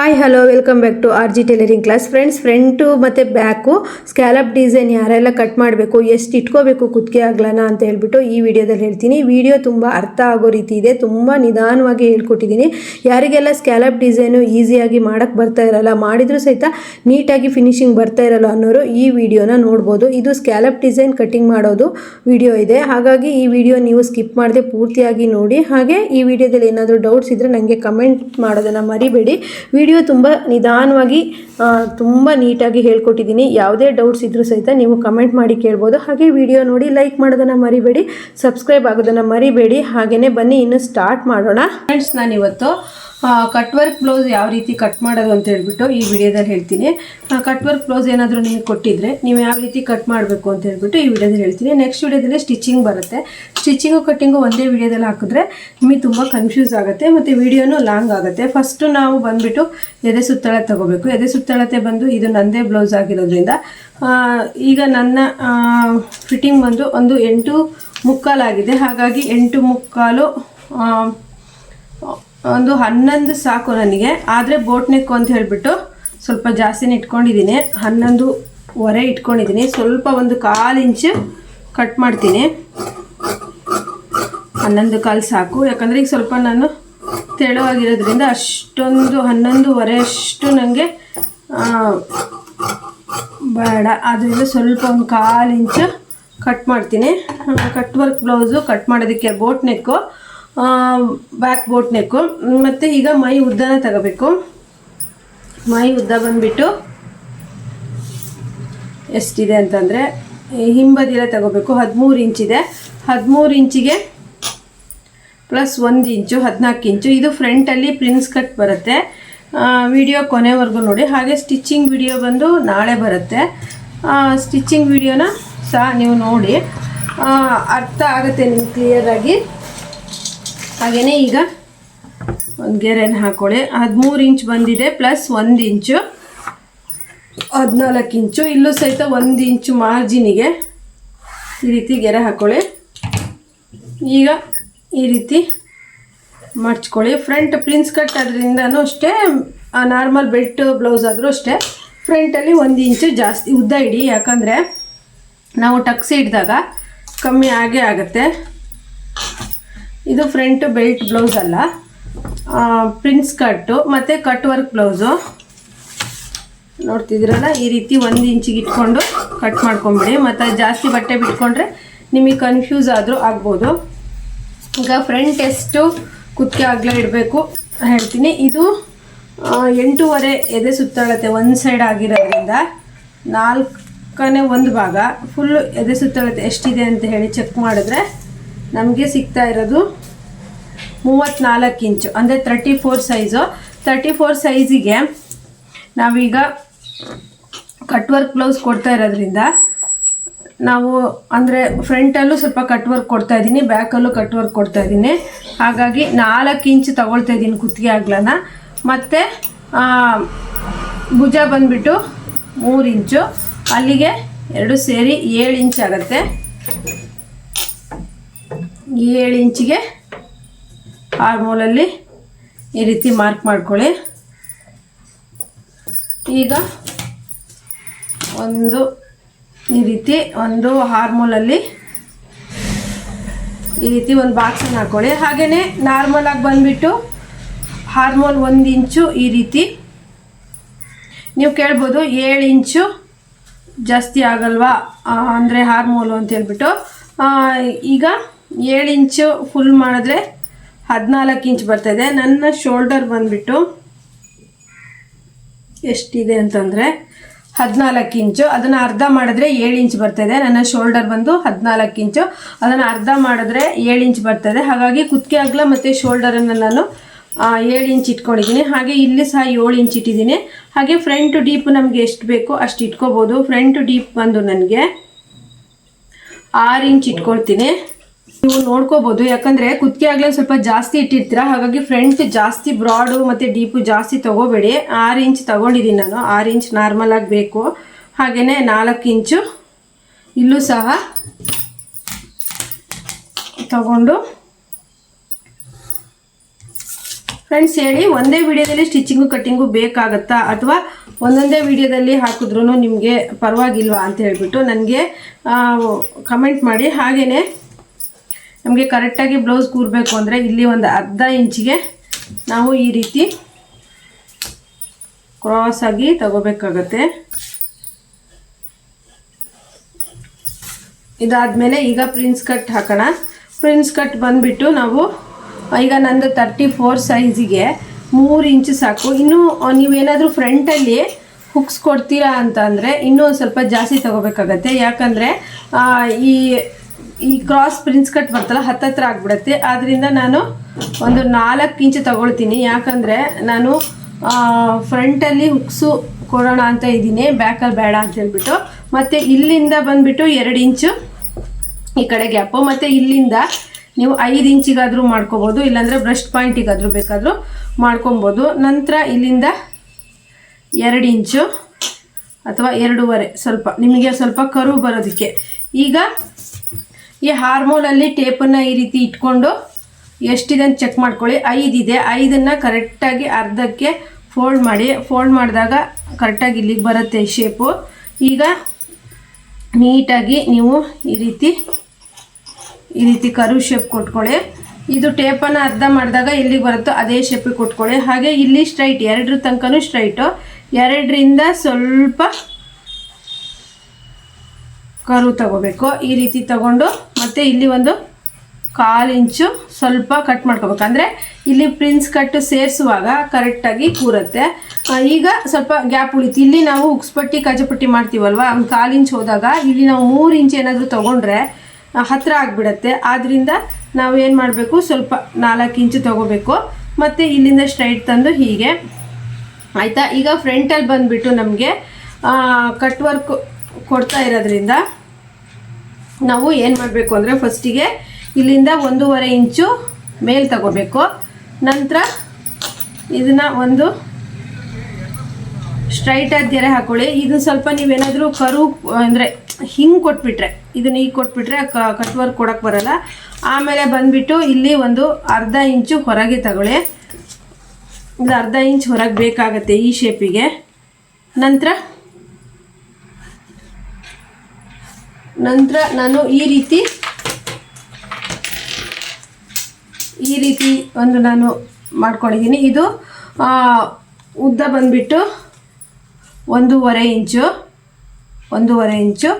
Hi hello welcome back to R G tailoring class friends front ಮತ್ತು back scallop design ಯಾರೆಲ್ಲ cut ಮಾಡಬೇಕು, ಎಷ್ಟು ಇಟ್ಕೋಬೇಕು, ಕುತ್ತಿಗೆ ಆಗ್ಲನ ಅಂತ ಹೇಳ್ಬಿಟ್ಟು ಈ ವಿಡಿಯೋದಲ್ಲಿ ಹೇಳ್ತೀನಿ. ವಿಡಿಯೋ ತುಂಬ ಅರ್ಥ ಆಗೋ ರೀತಿ ಇದೆ. ತುಂಬ ನಿಧಾನವಾಗಿ ಹೇಳ್ಕೊಟ್ಟಿದ್ದೀನಿ. ಯಾರಿಗೆಲ್ಲ ಸ್ಕ್ಯಾಲಪ್ ಡಿಸೈನು ಈಸಿಯಾಗಿ ಮಾಡೋಕ್ಕೆ ಬರ್ತಾ ಇರಲ್ಲ, ಮಾಡಿದರೂ ಸಹಿತ ನೀಟಾಗಿ ಫಿನಿಶಿಂಗ್ ಬರ್ತಾ ಇರಲ್ಲ ಅನ್ನೋರು ಈ ವಿಡಿಯೋನ ನೋಡ್ಬೋದು. ಇದು ಸ್ಕ್ಯಾಲಪ್ ಡಿಸೈನ್ ಕಟಿಂಗ್ ಮಾಡೋದು ವಿಡಿಯೋ ಇದೆ. ಹಾಗಾಗಿ ಈ ವಿಡಿಯೋ ನೀವು ಸ್ಕಿಪ್ ಮಾಡದೆ ಪೂರ್ತಿಯಾಗಿ ನೋಡಿ. ಹಾಗೆ ಈ ವಿಡಿಯೋದಲ್ಲಿ ಏನಾದರೂ ಡೌಟ್ಸ್ ಇದ್ದರೆ ನನಗೆ ಕಮೆಂಟ್ ಮಾಡೋದನ್ನು ಮರಿಬೇಡಿ. ವಿಡಿಯೋ ತುಂಬ ನಿಧಾನವಾಗಿ ತುಂಬ ನೀಟಾಗಿ ಹೇಳ್ಕೊಟ್ಟಿದ್ದೀನಿ. ಯಾವುದೇ ಡೌಟ್ಸ್ ಇದ್ದರೂ ಸಹಿತ ನೀವು ಕಮೆಂಟ್ ಮಾಡಿ ಕೇಳ್ಬೋದು. ಹಾಗೆ ವಿಡಿಯೋ ನೋಡಿ ಲೈಕ್ ಮಾಡೋದನ್ನು ಮರಿಬೇಡಿ ಸಬ್ಸ್ಕ್ರೈಬ್ ಆಗೋದನ್ನು ಮರಿಬೇಡಿ. ಹಾಗೆಯೇ ಬನ್ನಿ, ಇನ್ನು ಸ್ಟಾರ್ಟ್ ಮಾಡೋಣ. ಫ್ರೆಂಡ್ಸ್ ನಾನಿವತ್ತು ಕಟ್ ವರ್ಕ್ ಬ್ಲೌಸ್ ಯಾವ ರೀತಿ ಕಟ್ ಮಾಡೋದು ಅಂತ ಹೇಳ್ಬಿಟ್ಟು ಈ ವಿಡಿಯೋದಲ್ಲಿ ಹೇಳ್ತೀನಿ. ಕಟ್ ವರ್ಕ್ ಬ್ಲೌಸ್ ಏನಾದರೂ ನಿಮಗೆ ಕೊಟ್ಟಿದ್ರೆ ನೀವು ಯಾವ ರೀತಿ ಕಟ್ ಮಾಡಬೇಕು ಅಂತ ಹೇಳ್ಬಿಟ್ಟು ಈ ವಿಡಿಯೋದಲ್ಲಿ ಹೇಳ್ತೀನಿ. ನೆಕ್ಸ್ಟ್ ವಿಡಿಯೋದಲ್ಲಿ ಸ್ಟಿಚಿಂಗ್ ಬರುತ್ತೆ. ಸ್ಟಿಚಿಂಗು ಕಟ್ಟಿಂಗು ಒಂದೇ ವಿಡಿಯೋದಲ್ಲಿ ಹಾಕಿದ್ರೆ ನಿಮಗೆ ತುಂಬ ಕನ್ಫ್ಯೂಸ್ ಆಗುತ್ತೆ ಮತ್ತು ವಿಡಿಯೋನು ಲಾಂಗ್ ಆಗುತ್ತೆ. ಫಸ್ಟು ನಾವು ಬಂದುಬಿಟ್ಟು ಎದೆ ಸುತ್ತಳತೆ ತಗೋಬೇಕು. ಎದೆ ಸುತ್ತಳತೆ ಬಂದು ಇದು ನಂದೇ ಬ್ಲೌಸ್ ಆಗಿರೋದ್ರಿಂದ ಈಗ ನನ್ನ ಫಿಟ್ಟಿಂಗ್ ಬಂದು ಒಂದು ಎಂಟು ಮುಕ್ಕಾಲಾಗಿದೆ. ಹಾಗಾಗಿ ಎಂಟು ಮುಕ್ಕಾಲು ಒಂದು ಹನ್ನೊಂದು ಸಾಕು ನನಗೆ. ಆದರೆ ಬೋಟ್ ನೆಕ್ ಅಂತ ಹೇಳಿಬಿಟ್ಟು ಸ್ವಲ್ಪ ಜಾಸ್ತಿನೇ ಇಟ್ಕೊಂಡಿದ್ದೀನಿ. ಹನ್ನೊಂದು ಹೊರೆ ಇಟ್ಕೊಂಡಿದ್ದೀನಿ. ಸ್ವಲ್ಪ ಒಂದು ಕಾಲು ಇಂಚು ಕಟ್ ಮಾಡ್ತೀನಿ. ಹನ್ನೊಂದು ಕಾಲು ಸಾಕು. ಯಾಕಂದರೆ ಈಗ ಸ್ವಲ್ಪ ನಾನು ತೆಳುವಾಗಿರೋದ್ರಿಂದ ಅಷ್ಟೊಂದು ಹನ್ನೊಂದುವರೆ ಅಷ್ಟು ನನಗೆ ಬೇಡ. ಅದರಿಂದ ಸ್ವಲ್ಪ ಒಂದು ಕಾಲು ಇಂಚು ಕಟ್ ಮಾಡ್ತೀನಿ. ಕಟ್ ವರ್ಕ್ ಬ್ಲೌಸು ಕಟ್ ಮಾಡೋದಕ್ಕೆ boat neck. Back boat neck ಮತ್ತು ಈಗ ಮೈ ಉದ್ದನ ತಗೋಬೇಕು. ಮೈ ಉದ್ದ ಬಂದುಬಿಟ್ಟು ಎಷ್ಟಿದೆ ಅಂತಂದರೆ ಹಿಂಬದಿರ ತಗೋಬೇಕು. ಹದಿಮೂರು ಇಂಚಿದೆ. ಹದಿಮೂರು ಇಂಚಿಗೆ ಪ್ಲಸ್ ಒಂದು ಇಂಚು, ಹದಿನಾಲ್ಕು ಇಂಚು. ಇದು ಫ್ರಂಟಲ್ಲಿ ಪ್ರಿನ್ಸ್ ಕಟ್ ಬರುತ್ತೆ. ವಿಡಿಯೋ ಕೊನೆವರೆಗೂ ನೋಡಿ. ಹಾಗೆ ಸ್ಟಿಚ್ಚಿಂಗ್ ವಿಡಿಯೋ ಬಂದು ನಾಳೆ ಬರುತ್ತೆ. ಸ್ಟಿಚ್ಚಿಂಗ್ ವಿಡಿಯೋನ ಸಹ ನೀವು ನೋಡಿ. ಅರ್ಥ ಆಗುತ್ತೆ ನಿಮ್ಗೆ ಕ್ಲಿಯರಾಗಿ ಹಾಗೆಯೇ ಈಗ ಒಂದು ಗೆರೆನ ಹಾಕೊಳ್ಳಿ. ಹದಿಮೂರು ಇಂಚ್ ಬಂದಿದೆ ಪ್ಲಸ್ ಒಂದು ಇಂಚು. ಹದಿನಾಲ್ಕು ಇಂಚು. ಇಲ್ಲೂ ಸಹಿತ ಒಂದು ಇಂಚು ಮಾರ್ಜಿನಿಗೆ ಈ ರೀತಿ ಗೆರೆ ಹಾಕೊಳ್ಳಿ. ಈಗ ಈ ರೀತಿ ಮಡ್ಚ್ಕೊಳ್ಳಿ ಫ್ರಂಟ್ ಪ್ರಿನ್ಸ್ ಕಟ್ ಅದರಿಂದನೂ ಅಷ್ಟೇ ನಾರ್ಮಲ್ ಬೆಲ್ಟ್ ಬ್ಲೌಸ್ ಆದರೂ ಅಷ್ಟೇ ಫ್ರಂಟಲ್ಲಿ ಒಂದು ಇಂಚು ಜಾಸ್ತಿ ಉದ್ದ ಇಡಿ. ಯಾಕಂದರೆ ನಾವು ಟಕ್ಸಿ ಇಡಿದಾಗ ಕಮ್ಮಿ ಆಗೇ ಆಗುತ್ತೆ. ಇದು ಫ್ರಂಟ್ ಬೆಲ್ಟ್ ಬ್ಲೌಸ್ ಅಲ್ಲ. ಪ್ರಿನ್ಸ್ ಕಟ್ಟು ಮತ್ತು ಕಟ್ ವರ್ಕ್ ಬ್ಲೌಸು ನೋಡ್ತಿದ್ದೀರಲ್ಲ, ಈ ರೀತಿ ಒಂದು ಇಂಚಿಗೆ ಇಟ್ಕೊಂಡು ಕಟ್ ಮಾಡ್ಕೊಂಬಿಡಿ. ಮತ್ತು ಜಾಸ್ತಿ ಬಟ್ಟೆ ಬಿಟ್ಕೊಂಡ್ರೆ ನಿಮಗೆ ಕನ್ಫ್ಯೂಸ್ ಆದರೂ ಆಗ್ಬೋದು. ಈಗ ಫ್ರಂಟ್ ಎಷ್ಟು ಕುತ್ತಿಗೆ ಆಗಲೇ ಇಡಬೇಕು. ಹೇಳ್ತೀನಿ, ಇದು ಎಂಟೂವರೆ ಎದೆ ಸುತ್ತಾಳತ್ತೆ ಒಂದು ಸೈಡ್ ಆಗಿರೋದ್ರಿಂದ ನಾಲ್ಕನೇ ಒಂದು ಭಾಗ ಫುಲ್ಲು ಎದೆ ಸುತ್ತಾಳತ್ತೆ ಎಷ್ಟಿದೆ ಅಂತ ಹೇಳಿ ಚೆಕ್ ಮಾಡಿದ್ರೆ ನಮಗೆ ಸಿಗ್ತಾ ಇರೋದು ಮೂವತ್ತ್ನಾಲ್ಕು ಇಂಚು, ಅಂದರೆ thirty four size thirty four ಸೈಜಿಗೆ ನಾವೀಗ ಕಟ್ ವರ್ಕ್ ಬ್ಲೌಸ್ ಕೊಡ್ತಾ ಇರೋದ್ರಿಂದ ನಾವು ಅಂದರೆ ಫ್ರಂಟಲ್ಲೂ ಸ್ವಲ್ಪ ಕಟ್ ವರ್ಕ್ ಕೊಡ್ತಾ ಇದ್ದೀನಿ ಬ್ಯಾಕಲ್ಲೂ ಕಟ್ ವರ್ಕ್ ಕೊಡ್ತಾ ಇದ್ದೀನಿ. ಹಾಗಾಗಿ ನಾಲ್ಕು ಇಂಚ್ ತಗೊಳ್ತಾ ಇದ್ದೀನಿ ಕುತ್ತಿಗೆ ಆಗ್ಲನ. ಮತ್ತು ಭುಜ ಬಂದುಬಿಟ್ಟು ಮೂರು ಇಂಚು. ಅಲ್ಲಿಗೆ ಎರಡು ಸೇರಿ ಏಳು ಇಂಚ್ ಆಗುತ್ತೆ. ಏಳು ಇಂಚಿಗೆ ಆರ್ಮೋಲಲ್ಲಿ ಈ ರೀತಿ ಮಾರ್ಕ್ ಮಾಡ್ಕೊಳ್ಳಿ. ಈಗ ಒಂದು ಈ ರೀತಿ ಒಂದು ಹಾರ್ಮೋಲಲ್ಲಿ ಈ ರೀತಿ ಒಂದು ಬಾಕ್ಸನ್ನು ಹಾಕ್ಕೊಳ್ಳಿ ಹಾಗೆಯೇ ನಾರ್ಮಲಾಗಿ ಬಂದುಬಿಟ್ಟು ಹಾರ್ಮೋಲ್ ಒಂದು ಇಂಚು ಈ ರೀತಿ. ನೀವು ಕೇಳ್ಬೋದು ಏಳು ಇಂಚು ಜಾಸ್ತಿ ಆಗಲ್ವಾ? ಅಂದರೆ ಹಾರ್ಮೋಲು ಅಂತ ಹೇಳ್ಬಿಟ್ಟು. ಈಗ ಏಳು ಇಂಚು ಫುಲ್ ಮಾಡಿದ್ರೆ ಹದಿನಾಲ್ಕು ಇಂಚ್ ಬರ್ತಾಯಿದೆ ನನ್ನ ಶೋಲ್ಡರ್ ಬಂದುಬಿಟ್ಟು ಎಷ್ಟಿದೆ ಅಂತಂದರೆ ಹದಿನಾಲ್ಕು ಇಂಚು. ಅದನ್ನು ಅರ್ಧ ಮಾಡಿದ್ರೆ ಏಳು ಇಂಚ್ ಬರ್ತಾಯಿದೆ ನನ್ನ ಶೋಲ್ಡರ್ ಬಂದು ಹದಿನಾಲ್ಕು ಇಂಚು. ಅದನ್ನು ಅರ್ಧ ಮಾಡಿದ್ರೆ ಏಳು ಇಂಚ್ ಬರ್ತಾಯಿದೆ ಹಾಗಾಗಿ ಕುತ್ತಿಗೆ ಅಗಲ ಮತ್ತು ಶೋಲ್ಡರನ್ನು ನಾನು ಏಳು ಇಂಚ್ ಇಟ್ಕೊಂಡಿದ್ದೀನಿ. ಹಾಗೆ ಇಲ್ಲಿ ಸಹ ಏಳು ಇಂಚ್ ಇಟ್ಟಿದ್ದೀನಿ. ಹಾಗೆ ಫ್ರಂಟ್ ಡೀಪ್ ನಮಗೆ ಎಷ್ಟು ಬೇಕೋ ಅಷ್ಟು ಇಟ್ಕೋಬೋದು. ಫ್ರಂಟ್ ಡೀಪ್ ಬಂದು ನನಗೆ ಆರು ಇಂಚ್ ಇಟ್ಕೊಳ್ತೀನಿ. ನೀವು ನೋಡ್ಕೋಬಹುದು ಯಾಕಂದ್ರೆ ಕುತ್ತಿಗೆ ಆಗ್ಲೇ ಸ್ವಲ್ಪ ಜಾಸ್ತಿ ಇಟ್ಟಿರ್ತೀರ? ಹಾಗಾಗಿ ಫ್ರಂಟ್ ಜಾಸ್ತಿ ಬ್ರಾಡು ಮತ್ತೆ ಡೀಪು ಜಾಸ್ತಿ ತಗೋಬೇಡಿ. ಆರು ಇಂಚ್ ತಗೊಂಡಿದ್ದೀನಿ ನಾನು. ಆರು ಇಂಚ್ ನಾರ್ಮಲ್ ಆಗಿ ಬೇಕು. ಹಾಗೆಯೇ ನಾಲ್ಕು ಇಂಚು ಇಲ್ಲೂ ಸಹ ತಗೊಂಡು. ಫ್ರೆಂಡ್ಸ್ ಹೇಳಿ ಒಂದೇ ವಿಡಿಯೋದಲ್ಲಿ ಸ್ಟಿಚಿಂಗು ಕಟ್ಟಿಂಗು ಬೇಕಾಗತ್ತಾ? ಅಥವಾ ಒಂದೊಂದೇ ವಿಡಿಯೋದಲ್ಲಿ ಹಾಕಿದ್ರೂ ನಿಮಗೆ ಪರವಾಗಿಲ್ವಾ ಅಂತ ಹೇಳ್ಬಿಟ್ಟು ನನಗೆ ಕಮೆಂಟ್ ಮಾಡಿ. ಹಾಗೆಯೇ ನಮಗೆ ಕರೆಕ್ಟಾಗಿ ಬ್ಲೌಸ್ ಕೂರಬೇಕು ಅಂದರೆ ಇಲ್ಲಿ ಒಂದು ಅರ್ಧ ಇಂಚಿಗೆ ನಾವು ಈ ರೀತಿ ಕ್ರಾಸ್ ಆಗಿ ತಗೋಬೇಕಾಗತ್ತೆ. ಇದಾದಮೇಲೆ ಈಗ ಪ್ರಿನ್ಸ್ ಕಟ್ ಹಾಕೋಣ. ಪ್ರಿನ್ಸ್ ಕಟ್ ಬಂದುಬಿಟ್ಟು ನಾವು ಈಗ ನಂದು ತರ್ಟಿ ಫೋರ್ ಸೈಜಿಗೆ ಮೂರು ಇಂಚು ಸಾಕು. ಇನ್ನೂ ನೀವೇನಾದರೂ ಫ್ರಂಟಲ್ಲಿ ಹುಕ್ಸ್ ಕೊಡ್ತೀರಾ ಅಂತ ಅಂದರೆ ಇನ್ನೂ ಸ್ವಲ್ಪ ಜಾಸ್ತಿ ತಗೋಬೇಕಾಗತ್ತೆ. ಯಾಕಂದರೆ ಈ ಈ ಕ್ರಾಸ್ ಪ್ರಿನ್ಸ್ ಕಟ್ ಬರ್ತಲ್ಲ, ಹತ್ತತ್ರ ಆಗ್ಬಿಡತ್ತೆ. ಆದ್ದರಿಂದ ನಾನು ಒಂದು ನಾಲ್ಕು ಇಂಚು ತಗೊಳ್ತೀನಿ. ಯಾಕಂದರೆ ನಾನು ಫ್ರಂಟಲ್ಲಿ ಹುಕ್ಸು ಕೊಡೋಣ ಅಂತ ಇದ್ದೀನಿ ಬ್ಯಾಕಲ್ಲಿ ಬೇಡ ಅಂತ ಹೇಳ್ಬಿಟ್ಟು. ಮತ್ತು ಇಲ್ಲಿಂದ ಬಂದುಬಿಟ್ಟು ಎರಡು ಇಂಚು ಈ ಕಡೆ ಗ್ಯಾಪು ಮತ್ತು ಇಲ್ಲಿಂದ ನೀವು ಐದು ಇಂಚಿಗಾದರೂ ಮಾಡ್ಕೋಬೋದು, ಇಲ್ಲಾಂದರೆ ಬ್ರಷ್ ಪಾಯಿಂಟಿಗಾದರೂ ಬೇಕಾದರೂ ಮಾಡ್ಕೊಬೋದು. ನಂತರ ಇಲ್ಲಿಂದ ಎರಡು ಇಂಚು ಅಥವಾ ಎರಡೂವರೆ ಸ್ವಲ್ಪ, ನಿಮಗೆ ಸ್ವಲ್ಪ ಕರು ಬರೋದಕ್ಕೆ. ಈಗ ಈ ಹಾರ್ಮೋಲಲ್ಲಿ ಟೇಪನ್ನು ಈ ರೀತಿ ಇಟ್ಕೊಂಡು ಎಷ್ಟಿದೆ ಅಂತ ಚೆಕ್ ಮಾಡ್ಕೊಳ್ಳಿ. ಐದಿದೆ ಐದನ್ನು ಕರೆಕ್ಟಾಗಿ ಅರ್ಧಕ್ಕೆ ಫೋಲ್ಡ್ ಮಾಡಿ. ಫೋಲ್ಡ್ ಮಾಡಿದಾಗ ಕರೆಕ್ಟಾಗಿ ಇಲ್ಲಿಗೆ ಬರುತ್ತೆ ಶೇಪು ಈಗ ನೀಟಾಗಿ ನೀವು ಈ ರೀತಿ ಈ ರೀತಿ ಕರು ಶೇಪ್ ಕೊಟ್ಕೊಳ್ಳಿ. ಇದು ಟೇಪನ್ನು ಅರ್ಧ ಮಾಡಿದಾಗ ಎಲ್ಲಿಗೆ ಬರುತ್ತೋ ಅದೇ ಶೇಪಿಗೆ ಕೊಟ್ಕೊಳ್ಳಿ. ಹಾಗೆ ಇಲ್ಲಿ ಸ್ಟ್ರೈಟ್ ಎರಡರ ತನಕನೂ ಸ್ಟ್ರೈಟು ಎರಡರಿಂದ ಸ್ವಲ್ಪ ಕರು ತಗೋಬೇಕು. ಈ ರೀತಿ ತಗೊಂಡು ಮತ್ತೆ ಇಲ್ಲಿ ಒಂದು ಕಾಲು ಇಂಚು ಸ್ವಲ್ಪ ಕಟ್ ಮಾಡ್ಕೋಬೇಕು. ಅಂದರೆ ಇಲ್ಲಿ ಪ್ರಿನ್ಸ್ ಕಟ್ ಸೇರಿಸುವಾಗ ಕರೆಕ್ಟಾಗಿ ಕೂರುತ್ತೆ. ಈಗ ಸ್ವಲ್ಪ ಗ್ಯಾಪ್ ಉಳಿತು. ಇಲ್ಲಿ ನಾವು ಉಕ್ಸ್ಪಟ್ಟಿ ಕಜಪಟ್ಟಿ ಮಾಡ್ತೀವಲ್ವ? ಒಂದು ಕಾಲು ಇಂಚ್ ಹೋದಾಗ ಇಲ್ಲಿ ನಾವು ಮೂರು ಇಂಚ್ ಏನಾದರೂ ತೊಗೊಂಡ್ರೆ ಹತ್ತಿರ ಆಗಿಬಿಡತ್ತೆ. ಆದ್ದರಿಂದ ನಾವು ಏನು ಮಾಡಬೇಕು? ಸ್ವಲ್ಪ ನಾಲ್ಕು ಇಂಚು ತೊಗೋಬೇಕು. ಮತ್ತು ಇಲ್ಲಿಂದ ಸ್ಟ್ರೈಟ್ ತಂದು ಹೀಗೆ. ಆಯಿತಾ? ಈಗ ಫ್ರಂಟಲ್ಲಿ ಬಂದುಬಿಟ್ಟು ನಮಗೆ ಕಟ್ ವರ್ಕ್ ಕೊಡ್ತಾ ಇರೋದ್ರಿಂದ ನಾವು ಏನು ಮಾಡಬೇಕು ಅಂದರೆ ಫಸ್ಟಿಗೆ ಇಲ್ಲಿಂದ ಒಂದೂವರೆ ಇಂಚು ಮೇಲೆ ತಗೋಬೇಕು. ನಂತರ ಇದನ್ನು ಒಂದು ಸ್ಟ್ರೈಟ್ ಆದ ಗೆರೆ ಹಾಕೊಳ್ಳಿ. ಇದು ಸ್ವಲ್ಪ ನೀವೇನಾದರೂ ಕರು, ಅಂದರೆ ಹಿಂಗೆ ಕೊಟ್ಬಿಟ್ರೆ, ಇದನ್ನ ಈಗ ಕೊಟ್ಬಿಟ್ರೆ ಕಟ್ ವರ್ಕ್ ಕೊಡೋಕ್ಕೆ ಬರಲ್ಲ. ಆಮೇಲೆ ಬಂದುಬಿಟ್ಟು ಇಲ್ಲಿ ಒಂದು ಅರ್ಧ ಇಂಚು ಹೊರಗೆ ತಗೊಳ್ಳಿ. ಇದು ಅರ್ಧ ಇಂಚು ಹೊರಗೆ ಬೇಕಾಗತ್ತೆ ಈ ಶೇಪಿಗೆ ನಂತರ ನಂತರ ನಾನು ಈ ರೀತಿ ಈ ರೀತಿ ಒಂದು ನಾನು ಮಾಡ್ಕೊಂಡಿದ್ದೀನಿ. ಇದು ಉದ್ದ ಬಂದುಬಿಟ್ಟು ಒಂದೂವರೆ ಇಂಚು ಒಂದೂವರೆ ಇಂಚು